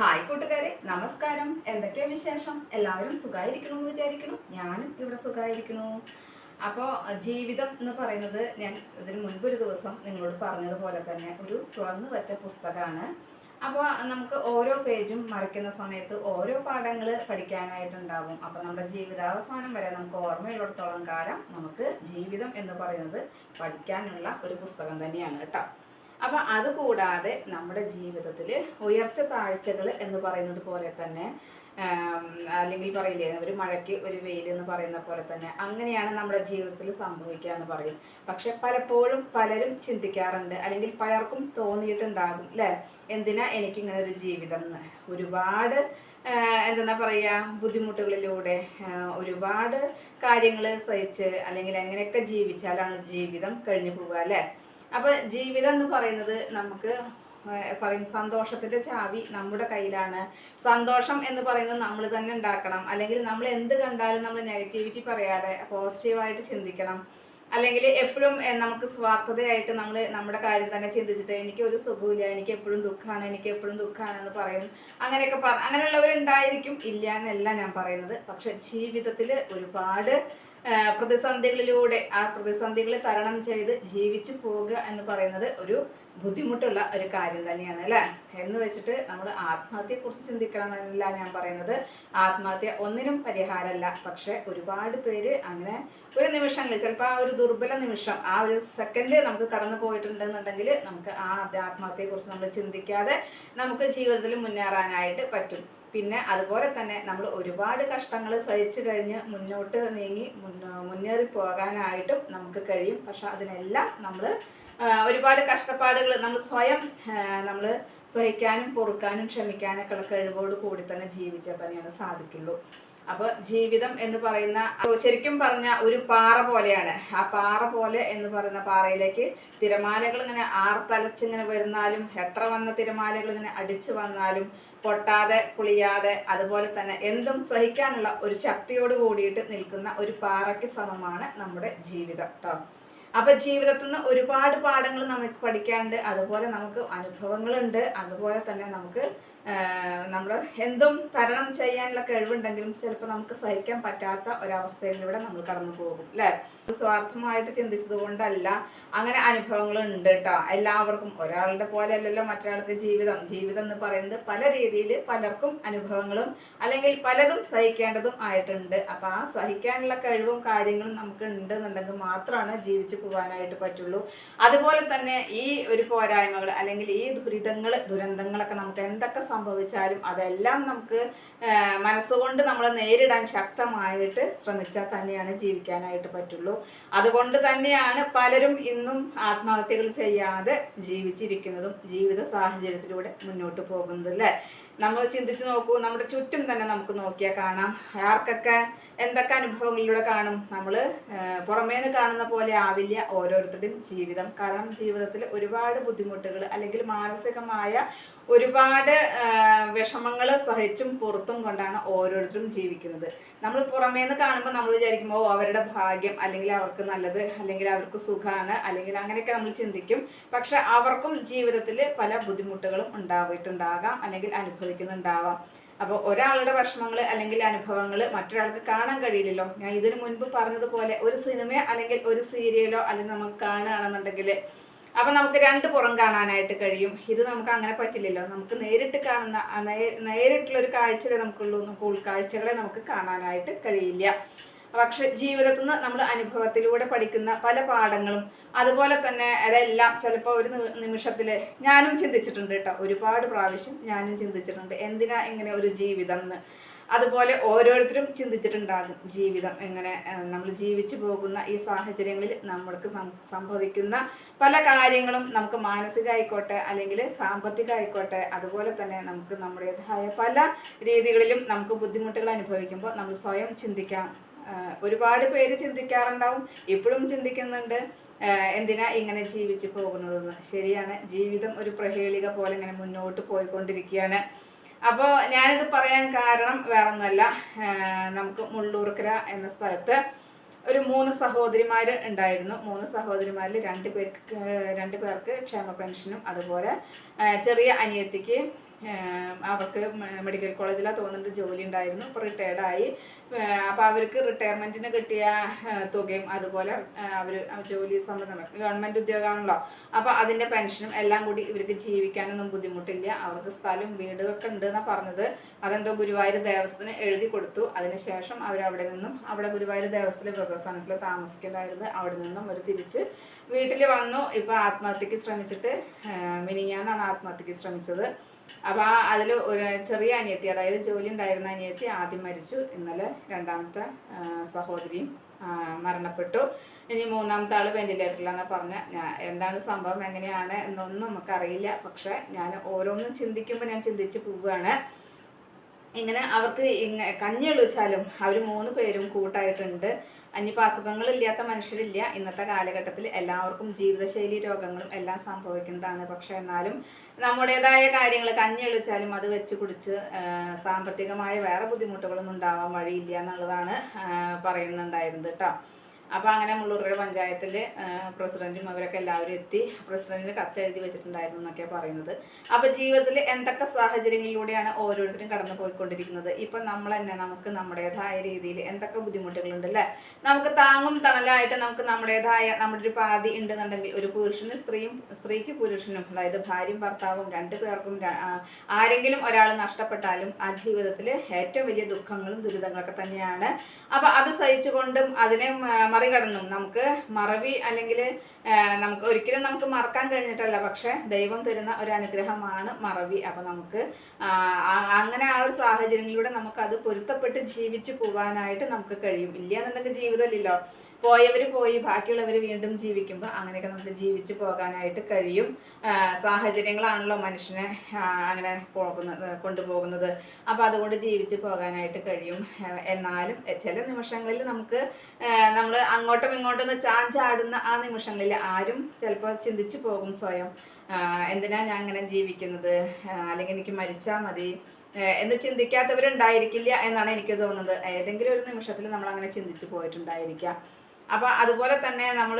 Hi കൂട്ടുകാരെ നമസ്കാരം. എന്തൊക്കെയാ വിശേഷം? എല്ലാവരും സുഖമായിരിക്കണു എന്ന് വിചാരിക്കണു. ഞാനും ഇവിടെ സുഖമായിരിക്കണു അപ്പോൾ ജീവിതം എന്ന് പറയുന്നത് ഞാൻ ഇതിന് മുൻപൊരു ദിവസം നിങ്ങളോട് പറഞ്ഞതുപോലെ തന്നെ ഒരു തുറന്നു വെച്ച പുസ്തകമാണ്. അപ്പോൾ നമുക്ക് ഓരോ പേജും മറിക്കുന്ന സമയത്ത് ഓരോ പാഠങ്ങൾ പഠിക്കാനായിട്ടുണ്ടാവും. അപ്പോൾ നമ്മുടെ ജീവിതാവസാനം വരെ നമുക്ക് ഓർമ്മയുള്ളിടത്തോളം കാലം നമുക്ക് ജീവിതം എന്ന് പറയുന്നത് പഠിക്കാനുള്ള ഒരു പുസ്തകം തന്നെയാണ് കേട്ടോ. അപ്പം അതുകൂടാതെ നമ്മുടെ ജീവിതത്തിൽ ഉയർച്ച താഴ്ചകൾ എന്ന് പറയുന്നത് പോലെ തന്നെ അല്ലെങ്കിൽ പറയില്ലേ ഒരു മഴയ്ക്ക് ഒരു വെയിൽ എന്ന് പറയുന്ന പോലെ തന്നെ അങ്ങനെയാണ് നമ്മുടെ ജീവിതത്തിൽ സംഭവിക്കുക എന്ന് പറയും. പക്ഷെ പലപ്പോഴും പലരും ചിന്തിക്കാറുണ്ട് അല്ലെങ്കിൽ പലർക്കും തോന്നിയിട്ടുണ്ടാകും അല്ലേ എന്തിനാ എനിക്കിങ്ങനെ ഒരു ജീവിതം? എന്ന് ഒരുപാട് എന്താ പറയുക ബുദ്ധിമുട്ടുകളിലൂടെ ഒരുപാട് കാര്യങ്ങൾ സഹിച്ച് അല്ലെങ്കിൽ എങ്ങനെയൊക്കെ ജീവിച്ചാലാണ് ജീവിതം കഴിഞ്ഞു പോവുക അല്ലേ അപ്പോൾ ജീവിതം എന്ന് പറയുന്നത് നമുക്ക് പറയും സന്തോഷത്തിന്റെ ചാവി നമ്മുടെ കയ്യിലാണ്. സന്തോഷം എന്ന് പറയുന്നത് നമ്മൾ തന്നെ ഉണ്ടാക്കണം. അല്ലെങ്കിൽ നമ്മൾ എന്ത് കണ്ടാലും നമ്മൾ നെഗറ്റിവിറ്റി പറയാതെ പോസിറ്റീവായിട്ട് ചിന്തിക്കണം. അല്ലെങ്കിൽ എപ്പോഴും നമുക്ക് സ്വാർത്ഥതയായിട്ട് നമ്മൾ നമ്മുടെ കാര്യം തന്നെ ചിന്തിച്ചിട്ട് എനിക്ക് ഒരു സുഖമില്ല എനിക്ക് എപ്പോഴും ദുഃഖമാണ് എനിക്ക് എപ്പോഴും ദുഃഖമാണെന്ന് പറയും. അങ്ങനെയൊക്കെ പറ അങ്ങനെയുള്ളവരുണ്ടായിരിക്കും ഇല്ല എന്നല്ല ഞാൻ പറയുന്നത്. പക്ഷെ ജീവിതത്തിൽ ഒരുപാട് പ്രതിസന്ധികളിലൂടെ ആ പ്രതിസന്ധികളെ തരണം ചെയ്ത് ജീവിച്ചു പോവുക എന്ന് പറയുന്നത് ഒരു ബുദ്ധിമുട്ടുള്ള ഒരു കാര്യം തന്നെയാണ് അല്ലേ? എന്ന് വെച്ചിട്ട് നമ്മൾ ആത്മഹത്യയെക്കുറിച്ച് ചിന്തിക്കണമെന്നല്ല ഞാൻ പറയുന്നത്. ആത്മഹത്യ ഒന്നിനും പരിഹാരമല്ല. പക്ഷേ ഒരുപാട് പേര് അങ്ങനെ ഒരു നിമിഷങ്ങളിൽ ചിലപ്പോൾ ആ ഒരു ദുർബല നിമിഷം ആ ഒരു സെക്കൻഡ് നമുക്ക് കടന്നു പോയിട്ടുണ്ടെന്നുണ്ടെങ്കിൽ നമുക്ക് ആ ആത്മഹത്യയെക്കുറിച്ച് നമ്മൾ ചിന്തിക്കാതെ നമുക്ക് ജീവിതത്തിൽ മുന്നേറാനായിട്ട് പറ്റും. പിന്നെ അതുപോലെ തന്നെ നമ്മൾ ഒരുപാട് കഷ്ടങ്ങൾ സഹിച്ചു കഴിഞ്ഞ് മുന്നോട്ട് നീങ്ങി മുന്നോ- മുന്നേറി പോകാനായിട്ടും നമുക്ക് കഴിയും. പക്ഷെ അതിനെല്ലാം നമ്മൾ ഒരുപാട് കഷ്ടപ്പാടുകൾ നമ്മൾ സ്വയം നമ്മൾ സഹിക്കാനും പൊറുക്കാനും ക്ഷമിക്കാനൊക്കെ ഉള്ള കഴിവോട് കൂടി തന്നെ ജീവിച്ചാൽ തന്നെയാണ് സാധിക്കുള്ളൂ. അപ്പോൾ ജീവിതം എന്ന് പറയുന്ന ശരിക്കും പറഞ്ഞ ഒരു പാറ പോലെയാണ്. ആ പാറ പോലെ എന്ന് പറയുന്ന പാറയിലേക്ക് തിരമാലകൾ ഇങ്ങനെ ആർത്തലച്ചിങ്ങനെ വരുന്നാലും എത്ര വന്ന തിരമാലകൾ ഇങ്ങനെ അടിച്ചു വന്നാലും പൊട്ടാതെ പുളിയാതെ അതുപോലെ തന്നെ എന്തും സഹിക്കാനുള്ള ഒരു ശക്തിയോട് കൂടിയിട്ട് നിൽക്കുന്ന ഒരു പാറയ്ക്ക് സമമാണ് നമ്മുടെ ജീവിതം കേട്ടോ അപ്പൊ ജീവിതത്തിൽ നിന്ന് ഒരുപാട് പാഠങ്ങൾ നമുക്ക് പഠിക്കാണ്ട് അതുപോലെ നമുക്ക് അനുഭവങ്ങളുണ്ട് അതുപോലെ തന്നെ നമുക്ക് നമ്മൾ എന്തും തരണം ചെയ്യാനുള്ള കഴിവുണ്ടെങ്കിലും ചിലപ്പോൾ നമുക്ക് സഹിക്കാൻ പറ്റാത്ത ഒരവസ്ഥയിലൂടെ നമ്മൾ കടന്നു പോകും അല്ലേ സ്വാർത്ഥമായിട്ട് ചിന്തിച്ചതുകൊണ്ടല്ല അങ്ങനെ അനുഭവങ്ങൾ ഉണ്ട് കേട്ടോ എല്ലാവർക്കും ഒരാളുടെ പോലെ അല്ലല്ലോ മറ്റൊരാൾക്ക് ജീവിതം. ജീവിതം എന്ന് പറയുന്നത് പല രീതിയിൽ പലർക്കും അനുഭവങ്ങളും അല്ലെങ്കിൽ പലതും സഹിക്കേണ്ടതും ആയിട്ടുണ്ട്. അപ്പൊ ആ സഹിക്കാനുള്ള കഴിവും കാര്യങ്ങളും നമുക്ക് ഉണ്ടെന്നുണ്ടെങ്കിൽ മാത്രമാണ് ജീവിച്ചു പോകാനായിട്ട് പറ്റുള്ളൂ. അതുപോലെ തന്നെ ഈ ഒരു പോരായ്മകൾ അല്ലെങ്കിൽ ഈ ദുരിതങ്ങൾ ദുരന്തങ്ങളൊക്കെ നമുക്ക് എന്തൊക്കെ സംഭവിച്ചാലും അതെല്ലാം നമുക്ക് മനസ്സുകൊണ്ട് നമ്മൾ നേരിടാൻ ശക്തമായിട്ട് ശ്രമിച്ചാൽ തന്നെയാണ് ജീവിക്കാനായിട്ട് പറ്റുള്ളൂ. അതുകൊണ്ട് തന്നെയാണ് പലരും ഇന്നും ആത്മഹത്യകൾ ചെയ്യാതെ ജീവിച്ചിരിക്കുന്നതും ജീവിത സാഹചര്യത്തിലൂടെ മുന്നോട്ട് പോകുന്നത് അല്ലേ? നമ്മൾ ചിന്തിച്ച് നോക്കൂ നമ്മുടെ ചുറ്റും തന്നെ നമുക്ക് നോക്കിയാൽ കാണാം. ആർക്കൊക്കെ എന്തൊക്കെ അനുഭവങ്ങളിലൂടെ കാണും? നമ്മൾ പുറമേ നിന്ന് കാണുന്ന പോലെ ആവില്ല ഓരോരുത്തരുടെയും ജീവിതം. കാരണം ജീവിതത്തിൽ ഒരുപാട് ബുദ്ധിമുട്ടുകൾ അല്ലെങ്കിൽ മാനസികമായ ഒരുപാട് വിഷമങ്ങൾ സഹിച്ചും പുറത്തും കൊണ്ടാണ് ഓരോരുത്തരും ജീവിക്കുന്നത്. നമ്മൾ പുറമേന്ന് കാണുമ്പോൾ നമ്മൾ വിചാരിക്കുമ്പോൾ അവരുടെ ഭാഗ്യം അല്ലെങ്കിൽ അവർക്ക് നല്ലത് അല്ലെങ്കിൽ അവർക്ക് സുഖമാണ് അല്ലെങ്കിൽ അങ്ങനെയൊക്കെ നമ്മൾ ചിന്തിക്കും. പക്ഷെ അവർക്കും ജീവിതത്തിൽ പല ബുദ്ധിമുട്ടുകളും ഉണ്ടാവിയിട്ടുണ്ടാകാം അല്ലെങ്കിൽ അനുഭവിക്കുന്നുണ്ടാവാം. അപ്പോൾ ഒരാളുടെ വിഷമങ്ങൾ അല്ലെങ്കിൽ അനുഭവങ്ങൾ മറ്റൊരാൾക്ക് കാണാൻ കഴിയില്ലല്ലോ. ഞാൻ ഇതിനു മുൻപ് പറഞ്ഞതുപോലെ ഒരു സിനിമ അല്ലെങ്കിൽ ഒരു സീരിയലോ അല്ലെങ്കിൽ നമുക്ക് കാണുകയാണെന്നുണ്ടെങ്കിൽ അപ്പം നമുക്ക് രണ്ട് പുറം കാണാനായിട്ട് കഴിയും. ഇത് നമുക്ക് അങ്ങനെ പറ്റില്ലല്ലോ. നമുക്ക് നേരിട്ട് കാണുന്ന നേരിട്ടുള്ളൊരു കാഴ്ചയെ നമുക്കുള്ളൂ. നമുക്ക് ഉൾക്കാഴ്ചകളെ നമുക്ക് കാണാനായിട്ട് കഴിയില്ല. പക്ഷെ ജീവിതത്തിൽ നിന്ന് നമ്മൾ അനുഭവത്തിലൂടെ പഠിക്കുന്ന പല പാഠങ്ങളും അതുപോലെ തന്നെ അതെല്ലാം ചിലപ്പോൾ ഒരു നിമിഷത്തിൽ ഞാനും ചിന്തിച്ചിട്ടുണ്ട് കേട്ടോ. ഒരുപാട് പ്രാവശ്യം ഞാനും ചിന്തിച്ചിട്ടുണ്ട്. എന്തിനാ ഇങ്ങനെ ഒരു ജീവിതം എന്ന്. അതുപോലെ ഓരോരുത്തരും ചിന്തിച്ചിട്ടുണ്ടാകും ജീവിതം എങ്ങനെ നമ്മൾ ജീവിച്ചു പോകുന്ന ഈ സാഹചര്യങ്ങളിൽ നമ്മൾക്ക് സംഭവിക്കുന്ന പല കാര്യങ്ങളും നമുക്ക് മാനസികമായിക്കോട്ടെ അല്ലെങ്കിൽ സാമ്പത്തികമായിക്കോട്ടെ അതുപോലെ തന്നെ നമുക്ക് നമ്മുടേതായ പല രീതികളിലും നമുക്ക് ബുദ്ധിമുട്ടുകൾ അനുഭവിക്കുമ്പോൾ നമ്മൾ സ്വയം ചിന്തിക്കാം. ഒരുപാട് പേര് ചിന്തിക്കാറുണ്ടാവും ഇപ്പോഴും ചിന്തിക്കുന്നുണ്ട് എന്തിനാ ഇങ്ങനെ ജീവിച്ചു പോകുന്നതെന്ന്. ശരിയാണ് ജീവിതം ഒരു പ്രഹേളിക പോലെ ഇങ്ങനെ മുന്നോട്ട് പോയിക്കൊണ്ടിരിക്കുകയാണ്. അപ്പോൾ ഞാനിത് പറയാൻ കാരണം വേറൊന്നുമല്ല. നമുക്ക് മുള്ളൂർക്കര എന്ന സ്ഥലത്ത് ഒരു മൂന്ന് സഹോദരിമാർ ഉണ്ടായിരുന്നു. മൂന്ന് സഹോദരിമാരിൽ രണ്ട് പേർക്ക് രണ്ട് പേർക്ക് ക്ഷേമ പെൻഷനും അതുപോലെ ചെറിയ അനിയത്തിക്ക് അവർക്ക് മെഡിക്കൽ കോളേജിലാണ് തോന്നുന്നുണ്ട് ജോലി ഉണ്ടായിരുന്നു. ഇപ്പോൾ റിട്ടയർഡായി അപ്പോൾ അവർക്ക് റിട്ടയർമെന്റിന് കിട്ടിയ തുകയും അതുപോലെ അവർ ജോലി സംബന്ധം ഗവൺമെന്റ് ഉദ്യോഗമാണല്ലോ അപ്പോൾ അതിന്റെ പെൻഷനും എല്ലാം കൂടി ഇവർക്ക് ജീവിക്കാനൊന്നും ബുദ്ധിമുട്ടില്ല. അവർക്ക് സ്ഥലം വീടുകളൊക്കെ ഉണ്ട് എന്നാണ് പറഞ്ഞത്. അതെന്തോ ഗുരുവായൂർ ദേവസ്ഥത്തിന് എഴുതി കൊടുത്തു. അതിനുശേഷം അവരവിടെ നിന്നും അവിടെ ഗുരുവായൂർ ദേവസ്ഥത്തിലെ വൃദ്ധസ്ഥാനത്തിൽ താമസിക്കേണ്ടായിരുന്നു അവിടെ നിന്നും അവർ തിരിച്ച് വീട്ടിൽ വന്നു. ഇപ്പോൾ ആത്മഹത്യക്ക് ശ്രമിച്ചിട്ട് ആ, മിനിഞ്ഞാന്നാണ് ആത്മഹത്യക്ക് ശ്രമിച്ചത്. അപ്പോൾ അതിൽ ഒരു ചെറിയ അനിയത്തി അതായത് ജോലി ഉണ്ടായിരുന്ന അനിയത്തി ആദ്യം മരിച്ചു. ഇന്നലെ രണ്ടാമത്തെ സഹോദരിയും മരണപ്പെട്ടു. ഇനി മൂന്നാമത്തെ ആൾ വെന്റിലേറ്ററിലാണെന്ന് പറഞ്ഞ. ഞാൻ എന്താണ് സംഭവം? എങ്ങനെയാണ്? എന്നൊന്നും നമുക്കറിയില്ല. പക്ഷെ ഞാൻ ഓരോന്നും ചിന്തിക്കുമ്പോൾ ഞാൻ ചിന്തിച്ച് പോവുകയാണ് ഇങ്ങനെ അവർക്ക് ഇങ്ങനെ കഞ്ഞി ഒളിച്ചാലും അവർ മൂന്ന് പേരും കൂട്ടായിട്ടുണ്ട്. ഇനിയിപ്പോൾ അസുഖങ്ങളില്ലാത്ത മനുഷ്യരില്ല. ഇന്നത്തെ കാലഘട്ടത്തിൽ എല്ലാവർക്കും ജീവിതശൈലി രോഗങ്ങളും എല്ലാം സംഭവിക്കുന്നതാണ്. പക്ഷേ എന്നാലും നമ്മുടേതായ കാര്യങ്ങൾ കഞ്ഞി ഒളിച്ചാലും അത് വെച്ച് കുടിച്ച് സാമ്പത്തികമായ വേറെ ബുദ്ധിമുട്ടുകളൊന്നും ഉണ്ടാവാൻ വഴിയില്ല എന്നുള്ളതാണ് പറയുന്നുണ്ടായിരുന്നത് കേട്ടോ. അപ്പോൾ അങ്ങനെ മുള്ളൂർക്കര പഞ്ചായത്തിൽ പ്രസിഡന്റും അവരൊക്കെ എല്ലാവരും എത്തി. പ്രസിഡന്റിന് കത്തെഴുതി വെച്ചിട്ടുണ്ടായിരുന്നു എന്നൊക്കെ പറയുന്നത്. അപ്പോൾ ജീവിതത്തിൽ എന്തൊക്കെ സാഹചര്യങ്ങളിലൂടെയാണ് ഓരോരുത്തരും കടന്നു പോയിക്കൊണ്ടിരിക്കുന്നത്? ഇപ്പം നമ്മൾ തന്നെ നമുക്ക് നമ്മുടേതായ രീതിയിൽ എന്തൊക്കെ ബുദ്ധിമുട്ടുകളുണ്ട് അല്ലേ? നമുക്ക് താങ്ങും തണലായിട്ട് നമുക്ക് നമ്മുടേതായ നമ്മുടെ ഒരു പാതി ഉണ്ടെന്നുണ്ടെങ്കിൽ ഒരു പുരുഷനും സ്ത്രീയും സ്ത്രീക്ക് പുരുഷനും അതായത് ഭാര്യയും ഭർത്താവും രണ്ടു പേർക്കും ആരെങ്കിലും ഒരാൾ നഷ്ടപ്പെട്ടാലും ആ ജീവിതത്തിൽ ഏറ്റവും വലിയ ദുഃഖങ്ങളും ദുരിതങ്ങളൊക്കെ തന്നെയാണ്. അപ്പോൾ അത് സഹിച്ചുകൊണ്ടും അതിനെ മറികടന്നും. നമുക്ക് മറവി അല്ലെങ്കിൽ നമുക്ക് ഒരിക്കലും നമുക്ക് മറക്കാൻ കഴിഞ്ഞിട്ടല്ല പക്ഷെ ദൈവം തരുന്ന ഒരു അനുഗ്രഹമാണ് മറവി. അപ്പോൾ നമുക്ക് അങ്ങനെ ആ ഒരു സാഹചര്യങ്ങളിലൂടെ നമുക്ക് അത് പൊരുത്തപ്പെട്ട് ജീവിച്ചു പോകാനായിട്ട് നമുക്ക് കഴിയും. ഇല്ല എന്നുണ്ടെങ്കിൽ ജീവിതമില്ലല്ലോ പോയവർ പോയി ബാക്കിയുള്ളവർ വീണ്ടും ജീവിക്കുമ്പോൾ അങ്ങനെയൊക്കെ നമുക്ക് ജീവിച്ച് പോകാനായിട്ട് കഴിയും. സാഹചര്യങ്ങളാണല്ലോ മനുഷ്യനെ അങ്ങനെ പോകുന്നത് കൊണ്ടുപോകുന്നത്. അപ്പോൾ അതുകൊണ്ട് ജീവിച്ച് പോകാനായിട്ട് കഴിയും. എന്നാലും ചില നിമിഷങ്ങളിൽ നമുക്ക് നമ്മൾ അങ്ങോട്ടും ഇങ്ങോട്ടും ചാഞ്ചാടുന്ന ആ നിമിഷങ്ങളിൽ ആരും ചിലപ്പോൾ ചിന്തിച്ചു പോകും സ്വയം. എന്തിനാണ് എന്തിനാ ഞാൻ അങ്ങനെ ജീവിക്കുന്നത്? അല്ലെങ്കിൽ എനിക്ക് മരിച്ചാൽ മതി. എന്ന് ചിന്തിക്കാത്തവരുണ്ടായിരിക്കില്ല എന്നാണ് എനിക്ക് തോന്നുന്നത്. ഏതെങ്കിലും ഒരു നിമിഷത്തിൽ നമ്മൾ അങ്ങനെ ചിന്തിച്ചു പോയിട്ടുണ്ടായിരിക്കാം. അപ്പോൾ അതുപോലെ തന്നെ നമ്മൾ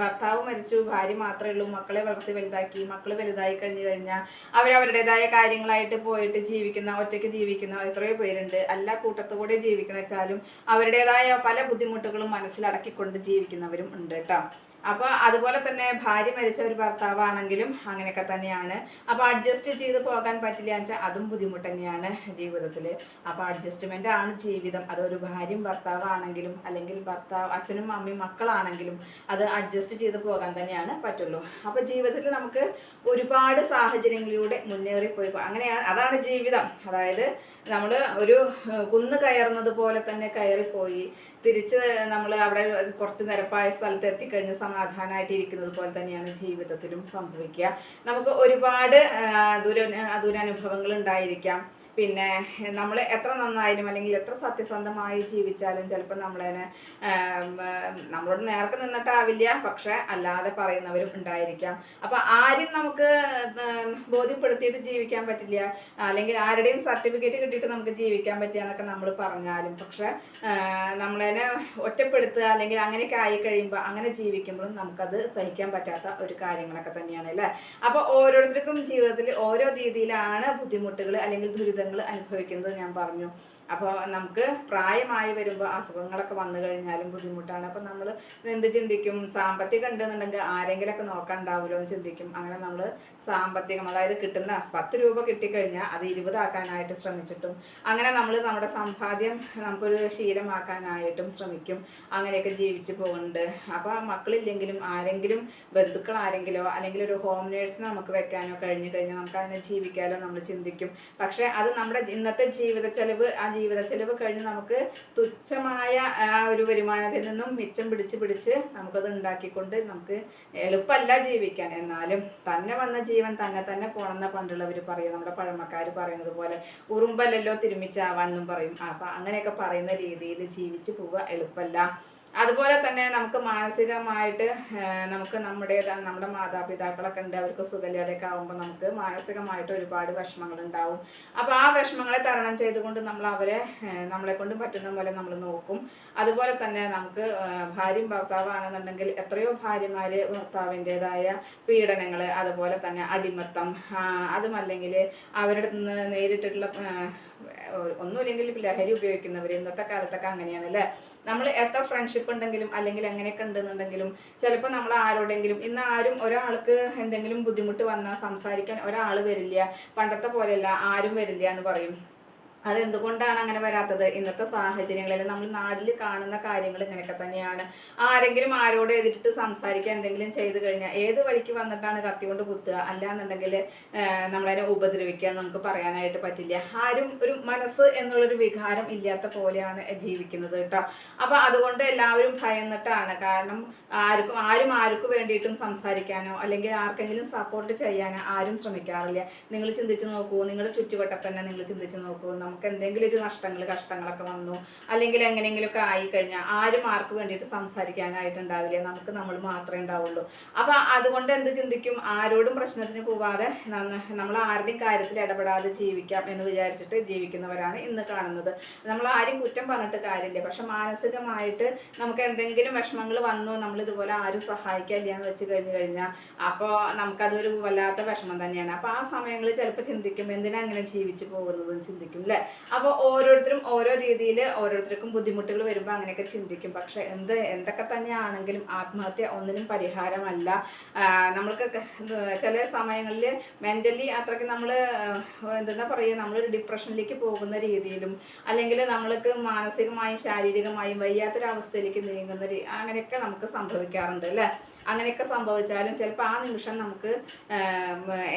ഭർത്താവ് മരിച്ചു ഭാര്യ മാത്രമേ ഉള്ളൂ മക്കളെ വളർത്തി വലുതാക്കി മക്കൾ വലുതായി കഴിഞ്ഞു കഴിഞ്ഞാൽ അവരവരുടേതായ കാര്യങ്ങളായിട്ട് പോയിട്ട് ജീവിക്കുന്ന ഒറ്റയ്ക്ക് ജീവിക്കുന്ന എത്രയോ പേരുണ്ട്. എല്ലാ കൂട്ടത്തുകൂടെ ജീവിക്കുന്ന വെച്ചാലും അവരുടേതായ പല ബുദ്ധിമുട്ടുകളും മനസ്സിലടക്കിക്കൊണ്ട് ജീവിക്കുന്നവരും ഉണ്ട് കേട്ടോ. അപ്പോൾ അതുപോലെ തന്നെ ഭാര്യ മരിച്ച ഒരു ഭർത്താവാണെങ്കിലും അങ്ങനെയൊക്കെ തന്നെയാണ്. അപ്പോൾ അഡ്ജസ്റ്റ് ചെയ്ത് പോകാൻ പറ്റില്ല വെച്ചാൽ അതും ബുദ്ധിമുട്ട് തന്നെയാണ് ജീവിതത്തിൽ അപ്പോൾ അഡ്ജസ്റ്റ്മെന്റ് ആണ് ജീവിതം. അതൊരു ഭാര്യയും ഭർത്താവാണെങ്കിലും അല്ലെങ്കിൽ ഭർത്താവ് അച്ഛനും അമ്മയും മക്കളാണെങ്കിലും അത് അഡ്ജസ്റ്റ് ചെയ്ത് പോകാൻ തന്നെയാണ് പറ്റുള്ളൂ. അപ്പോൾ ജീവിതത്തിൽ നമുക്ക് ഒരുപാട് സാഹചര്യങ്ങളിലൂടെ മുന്നേറിപ്പോയി അങ്ങനെയാണ് അതാണ് ജീവിതം. അതായത് നമ്മൾ ഒരു കുന്ന് കയറുന്നത് പോലെ തന്നെ കയറിപ്പോയി. തിരിച്ച് നമ്മൾ അവിടെ കുറച്ച് നിരപ്പായ സ്ഥലത്ത് എത്തിക്കഴിഞ്ഞ സമാധാനമായിട്ട് ഇരിക്കുന്നത് പോലെ തന്നെയാണ് ജീവിതത്തിലും സംഭവിക്കുക. നമുക്ക് ഒരുപാട് ദുര ദുരനുഭവങ്ങൾ ഉണ്ടായിരിക്കാം. പിന്നെ നമ്മൾ എത്ര നന്നായാലും അല്ലെങ്കിൽ എത്ര സത്യസന്ധമായി ജീവിച്ചാലും ചിലപ്പോൾ നമ്മളതിനെ നമ്മളോട് നേർക്ക് നിന്നിട്ടാവില്ല. പക്ഷെ അല്ലാതെ പറയുന്നവരും ഉണ്ടായിരിക്കാം. അപ്പം ആരും നമുക്ക് ബോധ്യപ്പെടുത്തിയിട്ട് ജീവിക്കാൻ പറ്റില്ല. അല്ലെങ്കിൽ ആരുടെയും സർട്ടിഫിക്കറ്റ് കിട്ടിയിട്ട് നമുക്ക് ജീവിക്കാൻ പറ്റുക എന്നൊക്കെ നമ്മൾ പറഞ്ഞാലും. പക്ഷെ നമ്മളതിനെ ഒറ്റപ്പെടുത്തുക അല്ലെങ്കിൽ അങ്ങനെയൊക്കെ ആയി കഴിയുമ്പോൾ അങ്ങനെ ജീവിക്കുമ്പോഴും നമുക്കത് സഹിക്കാൻ പറ്റാത്ത ഒരു കാര്യങ്ങളൊക്കെ തന്നെയാണ് അല്ലേ? അപ്പോൾ ഓരോരുത്തർക്കും ജീവിതത്തിൽ ഓരോ രീതിയിലാണ് ബുദ്ധിമുട്ടുകൾ അല്ലെങ്കിൽ ദുരിതങ്ങൾ അനുഭവിക്കുന്നത് ഞാൻ പറഞ്ഞു. അപ്പോൾ നമുക്ക് പ്രായമായി വരുമ്പോൾ അസുഖങ്ങളൊക്കെ വന്നു കഴിഞ്ഞാലും ബുദ്ധിമുട്ടാണ്. അപ്പോൾ നമ്മൾ എന്ത് ചിന്തിക്കും? സാമ്പത്തികം ഉണ്ടെന്നുണ്ടെങ്കിൽ ആരെങ്കിലുമൊക്കെ നോക്കാൻ ഉണ്ടാവുമല്ലോ എന്ന് ചിന്തിക്കും. അങ്ങനെ നമ്മൾ സാമ്പത്തികം അതായത് കിട്ടുന്ന പത്ത് രൂപ കിട്ടിക്കഴിഞ്ഞാൽ അത് ഇരുപതാക്കാനായിട്ട് ശ്രമിച്ചിട്ടും അങ്ങനെ നമ്മൾ നമ്മുടെ സമ്പാദ്യം നമുക്കൊരു ശീലമാക്കാനായിട്ടും ശ്രമിക്കും. അങ്ങനെയൊക്കെ ജീവിച്ചു പോകുന്നുണ്ട് അപ്പോൾ മക്കളില്ലെങ്കിലും ആരെങ്കിലും ബന്ധുക്കൾ ആരെങ്കിലോ അല്ലെങ്കിൽ ഒരു ഹോം നേഴ്സ് നമുക്ക് വെക്കാനോ കഴിഞ്ഞു കഴിഞ്ഞാൽ നമുക്ക് അതിനെ ജീവിക്കാനോ നമ്മൾ ചിന്തിക്കും. പക്ഷേ അത് നമ്മുടെ ഇന്നത്തെ ജീവിത ചെലവ് ജീവിത ചെലവ് കഴിഞ്ഞ് നമുക്ക് തുച്ഛമായ ആ ഒരു വരുമാനത്തിൽ നിന്നും മിച്ചം പിടിച്ച് പിടിച്ച് നമുക്കത് ഉണ്ടാക്കിക്കൊണ്ട് നമുക്ക് എളുപ്പമല്ല ജീവിക്കാൻ. എന്നാലും തന്നെ വന്ന ജീവൻ തന്നെ തന്നെ പോണെന്ന പണ്ടുള്ളവർ പറയും. നമ്മുടെ പഴമക്കാർ പറയുന്നത് പോലെ ഉറുമ്പല്ലല്ലോ തിരുമിച്ചാവാന്നും പറയും. അപ്പം അങ്ങനെയൊക്കെ പറയുന്ന രീതിയിൽ ജീവിച്ച് പോവുക എളുപ്പമല്ല. അതുപോലെ തന്നെ നമുക്ക് മാനസികമായിട്ട് നമുക്ക് നമ്മുടെ നമ്മുടെ മാതാപിതാക്കളൊക്കെ ഉണ്ട് അവർക്ക് സുഖമില്ലാതെയൊക്കെ ആകുമ്പോൾ നമുക്ക് മാനസികമായിട്ട് ഒരുപാട് വിഷമങ്ങൾ ഉണ്ടാവും അപ്പോൾ ആ വിഷമങ്ങളെ തരണം ചെയ്തുകൊണ്ട് നമ്മൾ അവരെ നമ്മളെ കൊണ്ട് പറ്റുന്ന പോലെ നമ്മൾ നോക്കും. അതുപോലെ തന്നെ നമുക്ക് ഭാര്യയും ഭർത്താവാണെന്നുണ്ടെങ്കിൽ എത്രയോ ഭാര്യമാര് ഭർത്താവിന്റെതായ പീഡനങ്ങൾ അതുപോലെ തന്നെ അടിമത്തം അതുമല്ലെങ്കിൽ അവരുടെ നിന്ന് നേരിട്ടിട്ടുള്ള ഒന്നുമില്ലെങ്കിൽ ലഹരി ഉപയോഗിക്കുന്നവർ ഇന്നത്തെ കാലത്തൊക്കെ അങ്ങനെയാണ് അല്ലേ? നമ്മൾ എത്ര ഫ്രണ്ട്ഷിപ്പ് ഉണ്ടെങ്കിലും അല്ലെങ്കിൽ എങ്ങനെയൊക്കെ ഉണ്ടെന്നുണ്ടെങ്കിലും ചിലപ്പോൾ നമ്മൾ ആരോടെങ്കിലും ഇന്ന് ആരും ഒരാൾക്ക് എന്തെങ്കിലും ബുദ്ധിമുട്ട് വന്നാൽ സംസാരിക്കാൻ ഒരാൾ വരില്ല. പണ്ടത്തെ പോലെയല്ല ആരും വരില്ല എന്ന് പറയും. അതെന്തുകൊണ്ടാണ് അങ്ങനെ വരാത്തത്? ഇന്നത്തെ സാഹചര്യങ്ങളിൽ നമ്മൾ നാട്ടിൽ കാണുന്ന കാര്യങ്ങൾ ഇങ്ങനെയൊക്കെ തന്നെയാണ്. ആരെങ്കിലും ആരോട് എതിരിട്ട് സംസാരിക്കുക എന്തെങ്കിലും ചെയ്തു കഴിഞ്ഞാൽ ഏത് വഴിക്ക് വന്നിട്ടാണ് കത്തി കൊണ്ട് കുത്തുക? അല്ലാന്നുണ്ടെങ്കിൽ നമ്മളതിനെ ഉപദ്രവിക്കുക നമുക്ക് പറയാനായിട്ട് പറ്റില്ല. ആരും ഒരു മനസ്സ് എന്നുള്ളൊരു വികാരം ഇല്ലാത്ത പോലെയാണ് ജീവിക്കുന്നത് കേട്ടോ. അപ്പോൾ അതുകൊണ്ട് എല്ലാവരും ഭയന്നിട്ടാണ്. കാരണം ആർക്കും ആരും ആർക്കും വേണ്ടിയിട്ടും സംസാരിക്കാനോ അല്ലെങ്കിൽ ആർക്കെങ്കിലും സപ്പോർട്ട് ചെയ്യാനോ ആരും ശ്രമിക്കാറില്ല. നിങ്ങൾ ചിന്തിച്ച് നോക്കൂ നിങ്ങളുടെ ചുറ്റുവട്ടത്തന്നെ നിങ്ങൾ ചിന്തിച്ച് നോക്കൂ. നമുക്ക് എന്തെങ്കിലും ഒരു നഷ്ടങ്ങൾ കഷ്ടങ്ങളൊക്കെ വന്നു. അല്ലെങ്കിൽ എങ്ങനെയെങ്കിലുമൊക്കെ ആയിക്കഴിഞ്ഞാൽ ആരും ആർക്ക് വേണ്ടിയിട്ട് സംസാരിക്കാനായിട്ടുണ്ടാവില്ല. നമുക്ക് നമ്മൾ മാത്രമേ ഉണ്ടാവുള്ളൂ. അപ്പോൾ അതുകൊണ്ട് എന്ത് ചിന്തിക്കും? ആരോടും പ്രശ്നത്തിന് പോവാതെ നമ്മൾ ആരുടെയും കാര്യത്തിൽ ഇടപെടാതെ ജീവിക്കാം എന്ന് വിചാരിച്ചിട്ട് ജീവിക്കുന്നവരാണ് ഇന്ന് കാണുന്നത്. നമ്മൾ ആരും കുറ്റം പറഞ്ഞിട്ട് കാര്യമില്ല. പക്ഷെ മാനസികമായിട്ട് നമുക്ക് എന്തെങ്കിലും വിഷമങ്ങൾ വന്നു നമ്മൾ ഇതുപോലെ ആരും സഹായിക്കില്ല എന്ന് വെച്ച് കഴിഞ്ഞു കഴിഞ്ഞാൽ അപ്പോൾ നമുക്കതൊരു വല്ലാത്ത വിഷമം തന്നെയാണ്. അപ്പോൾ ആ സമയങ്ങളിൽ ചിലപ്പോൾ ചിന്തിക്കും എന്തിനാ അങ്ങനെ ജീവിച്ചു പോകുന്നതെന്ന് ചിന്തിക്കും അല്ലേ അപ്പോൾ ഓരോരുത്തരും ഓരോ രീതിയിൽ ഓരോരുത്തർക്കും ബുദ്ധിമുട്ടുകൾ വരുമ്പോൾ അങ്ങനെയൊക്കെ ചിന്തിക്കും. പക്ഷെ എന്ത് എന്തൊക്കെ തന്നെയാണെങ്കിലും ആത്മഹത്യ ഒന്നിനും പരിഹാരമല്ല. നമ്മൾക്ക് ചില സമയങ്ങളിൽ മെന്റലി അത്രയ്ക്ക് നമ്മൾ എന്താ പറയുക നമ്മളൊരു ഡിപ്രഷനിലേക്ക് പോകുന്ന രീതിയിലും അല്ലെങ്കിൽ നമ്മൾക്ക് മാനസികമായും ശാരീരികമായും വയ്യാത്തൊരവസ്ഥയിലേക്ക് നീങ്ങുന്ന അങ്ങനെയൊക്കെ നമുക്ക് സംഭവിക്കാറുണ്ട് അല്ലേ? അങ്ങനെയൊക്കെ സംഭവിച്ചാലും ചിലപ്പോൾ ആ നിമിഷം നമുക്ക്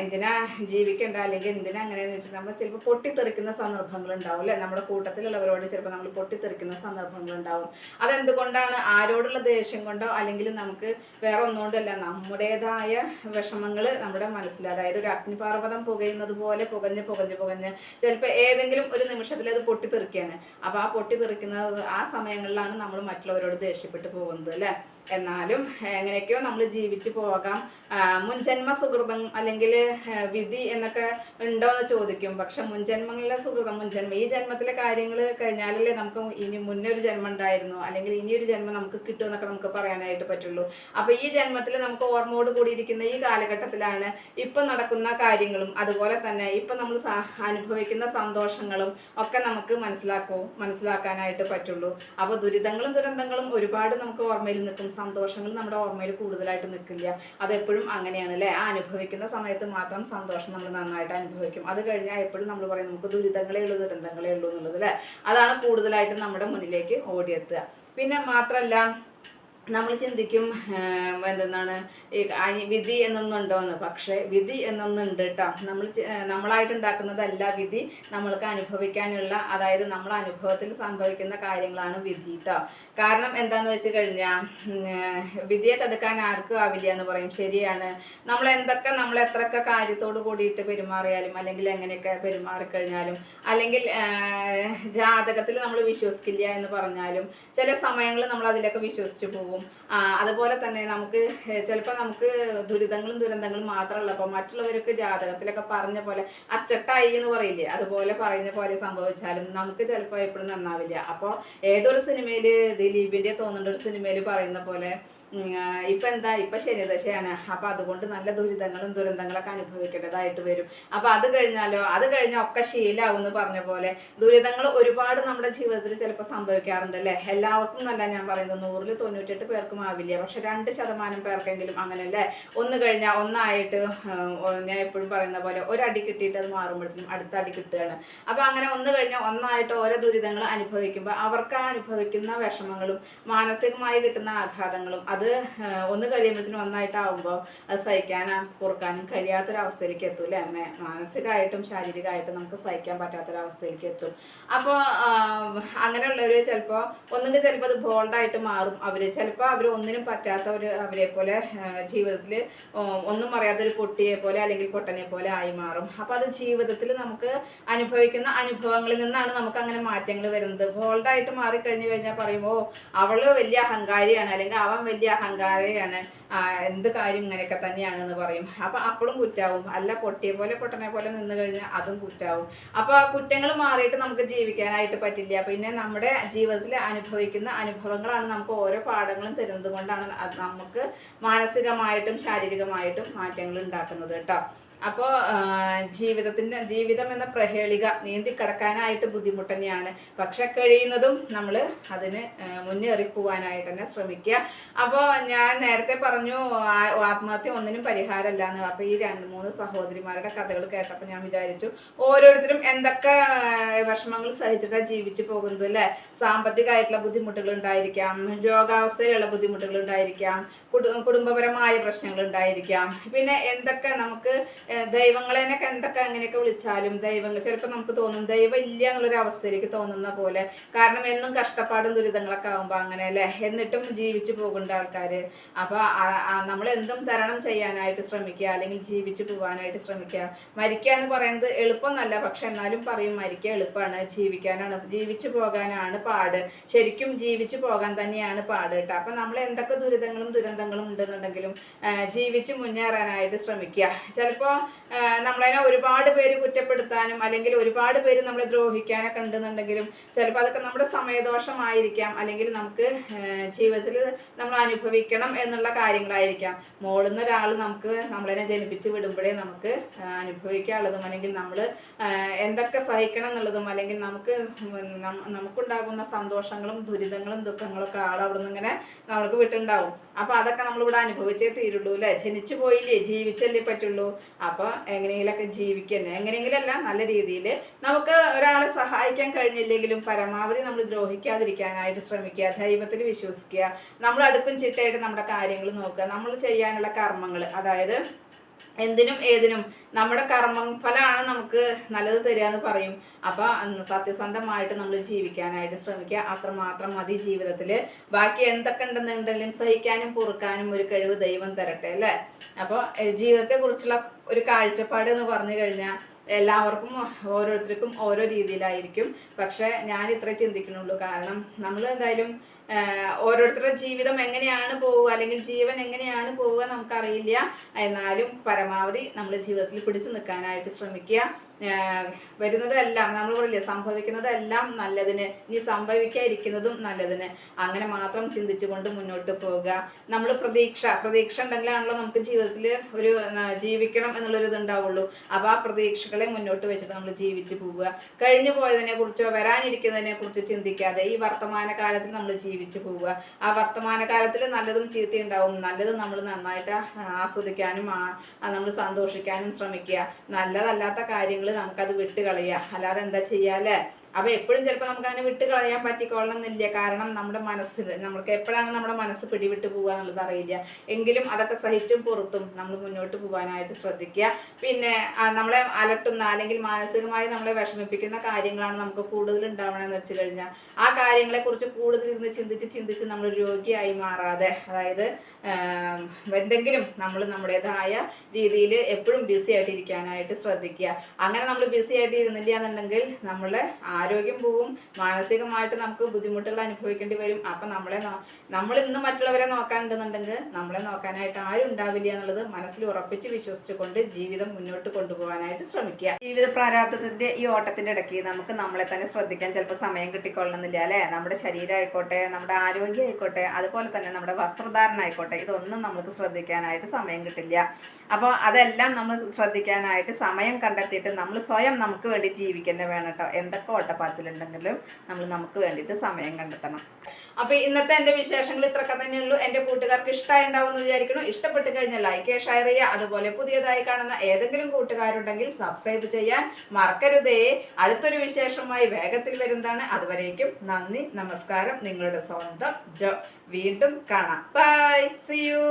എന്തിനാ ജീവിക്കേണ്ട? അല്ലെങ്കിൽ എന്തിനാ അങ്ങനെയെന്ന് വെച്ചാൽ നമ്മൾ ചിലപ്പോൾ പൊട്ടിത്തെറിക്കുന്ന സന്ദർഭങ്ങൾ ഉണ്ടാവും അല്ലേ? നമ്മുടെ കൂട്ടത്തിലുള്ളവരോട് ചിലപ്പോൾ നമ്മൾ പൊട്ടിത്തെറിക്കുന്ന സന്ദർഭങ്ങൾ ഉണ്ടാവും അതെന്തുകൊണ്ടാണ്? ആരോടുള്ള ദേഷ്യം കൊണ്ടോ അല്ലെങ്കിൽ നമുക്ക് വേറെ ഒന്നുകൊണ്ടല്ല നമ്മുടേതായ വിഷമങ്ങൾ നമ്മുടെ മനസ്സിൽ അതായത് ഒരു അഗ്നിപർവതം പുകയുന്നത് പോലെ പുകഞ്ഞ് പുകഞ്ഞ് പുകഞ്ഞ് ചിലപ്പോൾ ഏതെങ്കിലും ഒരു നിമിഷത്തിൽ അത് പൊട്ടിത്തെറിക്കുകയാണ് അപ്പോൾ ആ പൊട്ടിത്തെറിക്കുന്നത് ആ സമയങ്ങളിലാണ് നമ്മൾ മറ്റുള്ളവരോട് ദേഷ്യപ്പെട്ട് പോകുന്നത് അല്ലേ? എന്നാലും എങ്ങനെയൊക്കെയോ നമ്മൾ ജീവിച്ചു പോകാം. മുൻജന്മ സുഹൃതം അല്ലെങ്കിൽ വിധി എന്നൊക്കെ ഉണ്ടോ എന്ന് ചോദിക്കും. പക്ഷെ മുൻജന്മങ്ങളിലെ സുഹൃതം മുൻജന്മ ഈ ജന്മത്തിലെ കാര്യങ്ങൾ കഴിഞ്ഞാലല്ലേ നമുക്ക് ഇനി മുന്നേ ഒരു ജന്മം ഉണ്ടായിരുന്നു. അല്ലെങ്കിൽ ഒരു ജന്മം നമുക്ക് കിട്ടുമെന്നൊക്കെ നമുക്ക് പറയാനായിട്ട് പറ്റുള്ളൂ. അപ്പോൾ ഈ ജന്മത്തിൽ നമുക്ക് ഓർമ്മയോട് കൂടിയിരിക്കുന്ന ഈ കാലഘട്ടത്തിലാണ് ഇപ്പം നടക്കുന്ന കാര്യങ്ങളും അതുപോലെ തന്നെ ഇപ്പം നമ്മൾ അനുഭവിക്കുന്ന സന്തോഷങ്ങളും ഒക്കെ നമുക്ക് മനസ്സിലാക്കും മനസ്സിലാക്കാനായിട്ട് പറ്റുള്ളൂ. അപ്പോൾ ദുരിതങ്ങളും ദുരന്തങ്ങളും ഒരുപാട് നമുക്ക് ഓർമ്മയിൽ നിൽക്കും. സന്തോഷങ്ങൾ നമ്മുടെ ഓർമ്മയിൽ കൂടുതലായിട്ട് നിൽക്കില്ല. അതെപ്പോഴും അങ്ങനെയാണ് അല്ലേ? ആ അനുഭവിക്കുന്ന സമയത്ത് മാത്രം സന്തോഷം നമ്മൾ നന്നായിട്ട് അനുഭവിക്കും. അത് കഴിഞ്ഞാൽ എപ്പോഴും നമ്മൾ പറയും നമുക്ക് ദുരിതങ്ങളേ ഉള്ളൂ ദുരന്തങ്ങളേ ഉള്ളൂ എന്നുള്ളത് അല്ലേ? അതാണ് കൂടുതലായിട്ടും നമ്മുടെ മുന്നിലേക്ക് ഓടിയെത്തുക. പിന്നെ മാത്രമല്ല നമ്മൾ ചിന്തിക്കും എന്തെന്നാണ് ഈ വിധി വിധി എന്നൊന്നുണ്ടോയെന്ന് പക്ഷേ വിധി എന്നൊന്നുണ്ട് കേട്ടോ നമ്മൾ നമ്മളായിട്ടുണ്ടാക്കുന്നതല്ല വിധി. നമ്മൾക്ക് അനുഭവിക്കാനുള്ള അതായത് നമ്മൾ അനുഭവത്തിൽ സംഭവിക്കുന്ന കാര്യങ്ങളാണ് വിധി കേട്ടോ കാരണം എന്താന്ന് വെച്ച് കഴിഞ്ഞാൽ വിധിയെ തടുക്കാൻ ആർക്കും ആവില്ല എന്ന് പറയും. ശരിയാണ്. നമ്മൾ എന്തൊക്കെ നമ്മൾ എത്രയൊക്കെ കാര്യത്തോട് കൂടിയിട്ട് പെരുമാറിയാലും അല്ലെങ്കിൽ എങ്ങനെയൊക്കെ പെരുമാറിക്കഴിഞ്ഞാലും അല്ലെങ്കിൽ ജാതകത്തിൽ നമ്മൾ വിശ്വസിക്കില്ല എന്ന് പറഞ്ഞാലും ചില സമയങ്ങളിൽ നമ്മൾ അതിലൊക്കെ വിശ്വസിച്ച് പോകും. ആ, അതുപോലെ തന്നെ നമുക്ക് ചിലപ്പോൾ നമുക്ക് ദുരിതങ്ങളും ദുരന്തങ്ങളും മാത്രമല്ല. അപ്പോൾ മറ്റുള്ളവരൊക്കെ ജാതകത്തിലൊക്കെ പറഞ്ഞ പോലെ അച്ചട്ടായി എന്ന് പറയില്ലേ? അതുപോലെ പറയുന്ന പോലെ സംഭവിച്ചാലും നമുക്ക് ചിലപ്പോൾ എപ്പോഴും നന്നാവില്ല. അപ്പോൾ ഏതൊരു സിനിമയിൽ ദിലീപിന്റെ തോന്നുന്ന ഒരു സിനിമയിൽ പറയുന്ന പോലെ ഇപ്പൊ എന്താ? ഇപ്പൊ ശനിദശയാണ് അപ്പൊ അതുകൊണ്ട് നല്ല ദുരിതങ്ങളും ദുരന്തങ്ങളൊക്കെ അനുഭവിക്കേണ്ടതായിട്ട് വരും. അപ്പൊ അത് കഴിഞ്ഞാലോ അത് കഴിഞ്ഞാൽ ഒക്കെ ശീലാവും എന്ന് പറഞ്ഞ പോലെ ദുരിതങ്ങൾ ഒരുപാട് നമ്മുടെ ജീവിതത്തിൽ ചിലപ്പോൾ സംഭവിക്കാറുണ്ട് അല്ലേ? എല്ലാവർക്കും നല്ല ഞാൻ പറയുന്നത് നൂറിൽ തൊണ്ണൂറ്റെട്ട് പേർക്കും ആവില്ല. പക്ഷെ രണ്ട് ശതമാനം പേർക്കെങ്കിലും അങ്ങനെ അല്ലേ ഒന്ന് കഴിഞ്ഞാൽ ഒന്നായിട്ട് ഞാൻ എപ്പോഴും പറയുന്ന പോലെ ഒരടി കിട്ടിയിട്ട് അത് മാറുമ്പോഴത്തേക്കും അടുത്ത അടി കിട്ടുകയാണ്. അപ്പൊ അങ്ങനെ ഒന്ന് കഴിഞ്ഞാൽ ഒന്നായിട്ട് ഓരോ ദുരിതങ്ങൾ അനുഭവിക്കുമ്പോൾ അവർക്ക് അനുഭവിക്കുന്ന വിഷമങ്ങളും മാനസികമായി കിട്ടുന്ന ആഘാതങ്ങളും അത് ഒന്ന് കഴിയുമ്പോഴത്തേനും ഒന്നായിട്ടാവുമ്പോൾ അത് സഹിക്കാനും പൊറുക്കാനും കഴിയാത്തൊരവസ്ഥയിലേക്ക് എത്തും അല്ലേ അമ്മ? മാനസികമായിട്ടും ശാരീരികമായിട്ടും നമുക്ക് സഹിക്കാൻ പറ്റാത്തൊരവസ്ഥയിലേക്ക് എത്തും. അപ്പോൾ അങ്ങനെയുള്ളവർ ചിലപ്പോൾ ഒന്നുകിൽ ചിലപ്പോൾ അത് ബോൾഡായിട്ട് മാറും. അവർ ചിലപ്പോൾ അവർ ഒന്നിനും പറ്റാത്തവർ അവരെ പോലെ ജീവിതത്തിൽ ഒന്നും അറിയാത്തൊരു പൊട്ടിയെ പോലെ അല്ലെങ്കിൽ പൊട്ടനെ പോലെ ആയി മാറും. അപ്പോൾ അത് ജീവിതത്തിൽ നമുക്ക് അനുഭവിക്കുന്ന അനുഭവങ്ങളിൽ നിന്നാണ് നമുക്ക് അങ്ങനെ മാറ്റങ്ങൾ വരുന്നത്. ബോൾഡായിട്ട് മാറിക്കഴിഞ്ഞു കഴിഞ്ഞാൽ പറയുമ്പോൾ അവൾ വലിയ അഹങ്കാരിയാണ് അല്ലെങ്കിൽ അവൻ വലിയ അഹങ്കാരിയാണ്. അഹങ്കാരയാണ് എന്ത് കാര്യം ഇങ്ങനെയൊക്കെ തന്നെയാണ് എന്ന് പറയും. അപ്പം അപ്പോഴും കുറ്റാവും. അല്ല പൊട്ടിയ പോലെ പൊട്ടനെ പോലെ നിന്ന് കഴിഞ്ഞാൽ അതും കുറ്റാവും. അപ്പോൾ ആ കുറ്റങ്ങൾ മാറിയിട്ട് നമുക്ക് ജീവിക്കാനായിട്ട് പറ്റില്ല. പിന്നെ നമ്മുടെ ജീവിതത്തിൽ അനുഭവിക്കുന്ന അനുഭവങ്ങളാണ് നമുക്ക് ഓരോ പാഠങ്ങളും തരുന്നത് കൊണ്ടാണ് നമുക്ക് മാനസികമായിട്ടും ശാരീരികമായിട്ടും മാറ്റങ്ങൾ ഉണ്ടാക്കുന്നത് കേട്ടോ. അപ്പോൾ ജീവിതത്തിന്റെ ജീവിതം എന്ന പ്രഹേളിക നീന്തി കടക്കാനായിട്ട് ബുദ്ധിമുട്ട് തന്നെയാണ്. പക്ഷെ കഴിയുന്നതും നമ്മൾ അതിന് മുന്നേറിപ്പോവാനായിട്ട് തന്നെ ശ്രമിക്കുക. അപ്പോൾ ഞാൻ നേരത്തെ പറഞ്ഞു ആത്മഹത്യ ഒന്നിനും പരിഹാരമല്ല എന്ന് അപ്പോൾ ഈ രണ്ട് മൂന്ന് സഹോദരിമാരുടെ കഥകൾ കേട്ടപ്പോൾ ഞാൻ വിചാരിച്ചു ഓരോരുത്തരും എന്തൊക്കെ വിഷമങ്ങൾ സഹിച്ചിട്ടാണ് ജീവിച്ചു പോകുന്നത് അല്ലേ? സാമ്പത്തികമായിട്ടുള്ള ബുദ്ധിമുട്ടുകൾ ഉണ്ടായിരിക്കാം രോഗാവസ്ഥയിലുള്ള ബുദ്ധിമുട്ടുകൾ ഉണ്ടായിരിക്കാം കുടുംബപരമായ പ്രശ്നങ്ങൾ ഉണ്ടായിരിക്കാം. പിന്നെ എന്തൊക്കെ നമുക്ക് ഏഹ് ദൈവങ്ങളെനൊക്കെ എന്തൊക്കെ അങ്ങനെയൊക്കെ വിളിച്ചാലും ദൈവങ്ങൾ ചിലപ്പോൾ നമുക്ക് തോന്നും ദൈവം ഇല്ല എന്നുള്ളൊരു അവസ്ഥയിലേക്ക് തോന്നുന്ന പോലെ. കാരണം എന്നും കഷ്ടപ്പാടും ദുരിതങ്ങളൊക്കെ ആകുമ്പോൾ അങ്ങനെ അല്ലേ? എന്നിട്ടും ജീവിച്ചു പോകേണ്ട ആൾക്കാർ അപ്പോൾ നമ്മൾ എന്തും തരണം ചെയ്യാനായിട്ട് ശ്രമിക്കുക അല്ലെങ്കിൽ ജീവിച്ചു പോകാനായിട്ട് ശ്രമിക്കുക. മരിക്കുക എന്ന് പറയുന്നത് എളുപ്പമൊന്നല്ല. പക്ഷെ എന്നാലും പറയും മരിക്കുക എളുപ്പമാണ്. ജീവിക്കാനാണ് ജീവിച്ചു പോകാനാണ് പാട്. ശരിക്കും ജീവിച്ചു പോകാൻ തന്നെയാണ് പാട് കേട്ടോ. അപ്പം നമ്മൾ എന്തൊക്കെ ദുരിതങ്ങളും ദുരന്തങ്ങളും ഉണ്ടെന്നുണ്ടെങ്കിലും ജീവിച്ച് മുന്നേറാനായിട്ട് ശ്രമിക്കുക. ചിലപ്പോൾ നമ്മളതിനെ ഒരുപാട് പേര് കുറ്റപ്പെടുത്താനും അല്ലെങ്കിൽ ഒരുപാട് പേര് നമ്മളെ ദ്രോഹിക്കാനൊക്കെ ഉണ്ടെന്നുണ്ടെങ്കിലും ചിലപ്പോൾ അതൊക്കെ നമ്മുടെ സമയദോഷമായിരിക്കാം അല്ലെങ്കിൽ നമുക്ക് ജീവിതത്തിൽ നമ്മൾ അനുഭവിക്കണം എന്നുള്ള കാര്യങ്ങളായിരിക്കാം. മോളുന്ന ഒരാൾ നമുക്ക് നമ്മളതിനെ ജനിപ്പിച്ച് വിടുമ്പോഴേ നമുക്ക് അനുഭവിക്കാനുള്ളതും അല്ലെങ്കിൽ നമ്മൾ എന്തൊക്കെ സഹിക്കണം എന്നുള്ളതും അല്ലെങ്കിൽ നമുക്ക് നമുക്കുണ്ടാകുന്ന സന്തോഷങ്ങളും ദുരിതങ്ങളും ദുഃഖങ്ങളും ഒക്കെ അവിടെ നിന്ന് ഇങ്ങനെ നമ്മൾക്ക് വിട്ടുണ്ടാവും. അപ്പോൾ അതൊക്കെ നമ്മളിവിടെ അനുഭവിച്ചേ തീരുള്ളൂ അല്ലേ? ജനിച്ചു പോയില്ലേ? ജീവിച്ചല്ലേ പറ്റുള്ളൂ? അപ്പോൾ എങ്ങനെയെങ്കിലൊക്കെ ജീവിക്കുന്നത് എങ്ങനെയെങ്കിലല്ല നല്ല രീതിയിൽ നമുക്ക് ഒരാളെ സഹായിക്കാൻ കഴിഞ്ഞില്ലെങ്കിലും പരമാവധി നമ്മൾ ദ്രോഹിക്കാതിരിക്കാനായിട്ട് ശ്രമിക്കുക ദൈവത്തിൽ വിശ്വസിക്കുക നമ്മൾ അടുക്കും ചിട്ടയായിട്ട് നമ്മുടെ കാര്യങ്ങൾ നോക്കുക നമ്മൾ ചെയ്യാനുള്ള കർമ്മങ്ങൾ അതായത് എന്തിനും ഏതിനും നമ്മുടെ കർമ്മം ഫലമാണ് നമുക്ക് നല്ലത് തരിക എന്ന് പറയും അപ്പോൾ സത്യസന്ധമായിട്ട് നമ്മൾ ജീവിക്കാനായിട്ട് ശ്രമിക്കുക. അത്രമാത്രം മതി ജീവിതത്തിൽ ബാക്കി എന്തൊക്കെ ഉണ്ടെന്നുണ്ടെങ്കിലും സഹിക്കാനും പൊറുക്കാനും ഒരു കഴിവ് ദൈവം തരട്ടെ അല്ലേ? അപ്പോൾ ജീവിതത്തെക്കുറിച്ചുള്ള ഒരു കാഴ്ചപ്പാട് എന്ന് പറഞ്ഞു കഴിഞ്ഞാൽ എല്ലാവർക്കും ഓരോരുത്തർക്കും ഓരോ രീതിയിലായിരിക്കും. പക്ഷേ ഞാൻ ഇത്ര ചിന്തിക്കണുള്ളൂ കാരണം നമ്മൾ എന്തായാലും ഓരോരുത്തരുടെ ജീവിതം എങ്ങനെയാണ് പോവുക അല്ലെങ്കിൽ ജീവൻ എങ്ങനെയാണ് പോവുക നമുക്കറിയില്ല. എന്നാലും പരമാവധി നമ്മൾ ജീവിതത്തിൽ പിടിച്ചു നിൽക്കാനായിട്ട് ശ്രമിക്കുക. വരുന്നതെല്ലാം നമ്മൾ പറയില്ലേ സംഭവിക്കുന്നതെല്ലാം നല്ലതിന് ഇനി സംഭവിക്കാതിരിക്കുന്നതും നല്ലതിന്. അങ്ങനെ മാത്രം ചിന്തിച്ചുകൊണ്ട് മുന്നോട്ട് പോവുക. നമ്മൾ പ്രതീക്ഷ പ്രതീക്ഷ ഉണ്ടെങ്കിലാണല്ലോ നമുക്ക് ജീവിതത്തിൽ ഒരു ജീവിക്കണം എന്നുള്ളൊരു ഇതുണ്ടാവുള്ളൂ. അപ്പോൾ ആ പ്രതീക്ഷകളെ മുന്നോട്ട് വെച്ചിട്ട് നമ്മൾ ജീവിച്ചു പോവുക. കഴിഞ്ഞു പോയതിനെ കുറിച്ചോ വരാനിരിക്കുന്നതിനെ കുറിച്ച് ചിന്തിക്കാതെ ഈ വർത്തമാന കാലത്തിൽ നമ്മൾ ജീവിച്ചു പോവുക. ആ വർത്തമാന കാലത്തിൽ നല്ലതും ചീത്തയുണ്ടാവും. നല്ലത് നമ്മൾ നന്നായിട്ട് ആസ്വദിക്കാനും നമ്മൾ സന്തോഷിക്കാനും ശ്രമിക്കുക. നല്ലതല്ലാത്ത കാര്യങ്ങൾ നമുക്കത് വിട്ടുകളയുക. അല്ലാതെ എന്താ ചെയ്യാല്ലേ അപ്പോൾ എപ്പോഴും ചിലപ്പോൾ നമുക്ക് അങ്ങനെ വിട്ട് കളയാൻ പറ്റിക്കൊള്ളണം എന്നില്ല കാരണം നമ്മുടെ മനസ്സിൽ നമ്മൾക്ക് എപ്പോഴാണ് നമ്മുടെ മനസ്സ് പിടിവിട്ട് പോകുക എന്നുള്ളത് അറിയില്ല. എങ്കിലും അതൊക്കെ സഹിച്ചും പുറത്തും നമ്മൾ മുന്നോട്ട് പോകാനായിട്ട് ശ്രദ്ധിക്കുക. പിന്നെ ആ, നമ്മളെ അലട്ടുന്ന അല്ലെങ്കിൽ മാനസികമായി നമ്മളെ വിഷമിപ്പിക്കുന്ന കാര്യങ്ങളാണ് നമുക്ക് കൂടുതൽ ഉണ്ടാവണമെന്ന് വെച്ച് കഴിഞ്ഞാൽ ആ കാര്യങ്ങളെക്കുറിച്ച് കൂടുതൽ ഇരുന്ന് ചിന്തിച്ച് ചിന്തിച്ച് നമ്മൾ രോഗിയായി മാറാതെ അതായത് ആം, എന്തെങ്കിലും നമ്മൾ നമ്മുടേതായ രീതിയിൽ എപ്പോഴും ബിസി ആയിട്ടിരിക്കാനായിട്ട് ശ്രദ്ധിക്കുക. അങ്ങനെ നമ്മൾ ബിസി ആയിട്ട് ഇരുന്നില്ല എന്നുണ്ടെങ്കിൽ നമ്മളെ ആരോഗ്യം പോവും മാനസികമായിട്ട് നമുക്ക് ബുദ്ധിമുട്ടുകൾ അനുഭവിക്കേണ്ടി വരും. അപ്പം നമ്മളെ നമ്മൾ ഇന്ന് മറ്റുള്ളവരെ നോക്കാനുണ്ടെന്നുണ്ടെങ്കിൽ നമ്മളെ നോക്കാനായിട്ട് ആരും ഉണ്ടാവില്ല എന്നുള്ളത് മനസ്സിൽ ഉറപ്പിച്ച് വിശ്വസിച്ചുകൊണ്ട് ജീവിതം മുന്നോട്ട് കൊണ്ടുപോകാനായിട്ട് ശ്രമിക്കുക. ജീവിത പ്രാരാബ്ദത്തിന്റെ ഈ ഓട്ടത്തിന്റെ ഇടയ്ക്ക് നമുക്ക് നമ്മളെ തന്നെ ശ്രദ്ധിക്കാൻ ചിലപ്പോൾ സമയം കിട്ടിക്കൊള്ളണമെന്നില്ല അല്ലേ? നമ്മുടെ ശരീരം ആയിക്കോട്ടെ നമ്മുടെ ആരോഗ്യം ആയിക്കോട്ടെ അതുപോലെ തന്നെ നമ്മുടെ വസ്ത്രധാരണ ആയിക്കോട്ടെ ഇതൊന്നും നമുക്ക് ശ്രദ്ധിക്കാനായിട്ട് സമയം കിട്ടില്ല. അപ്പോൾ അതെല്ലാം നമ്മൾ ശ്രദ്ധിക്കാനായിട്ട് സമയം കണ്ടെത്തിയിട്ട് നമ്മൾ സ്വയം നമുക്ക് വേണ്ടി ജീവിക്കുന്ന വേണം കേട്ടോ. എന്തൊക്കെ ഓട്ടപ്പാച്ചിലുണ്ടെങ്കിലും നമ്മൾ നമുക്ക് വേണ്ടിയിട്ട് സമയം കണ്ടെത്തണം. അപ്പൊ ഇന്നത്തെ എന്റെ വിശേഷങ്ങൾ ഇത്രയൊക്കെ തന്നെയുള്ളൂ. എന്റെ കൂട്ടുകാർക്ക് ഇഷ്ടമായിട്ടുണ്ടാവും എന്ന് വിചാരിക്കുന്നു. ഇഷ്ടപ്പെട്ട് കഴിഞ്ഞാൽ ലൈക്ക് ഷെയർ ചെയ്യുക. അതുപോലെ പുതിയതായി കാണുന്ന ഏതെങ്കിലും കൂട്ടുകാരുണ്ടെങ്കിൽ സബ്സ്ക്രൈബ് ചെയ്യാൻ മറക്കരുതേ. അടുത്തൊരു വിശേഷമായി വേഗത്തിൽ വരുന്നതാണ്. അതുവരേക്കും നന്ദി നമസ്കാരം. നിങ്ങളുടെ സ്വന്തം ജോ. വീണ്ടും കാണാം. By C U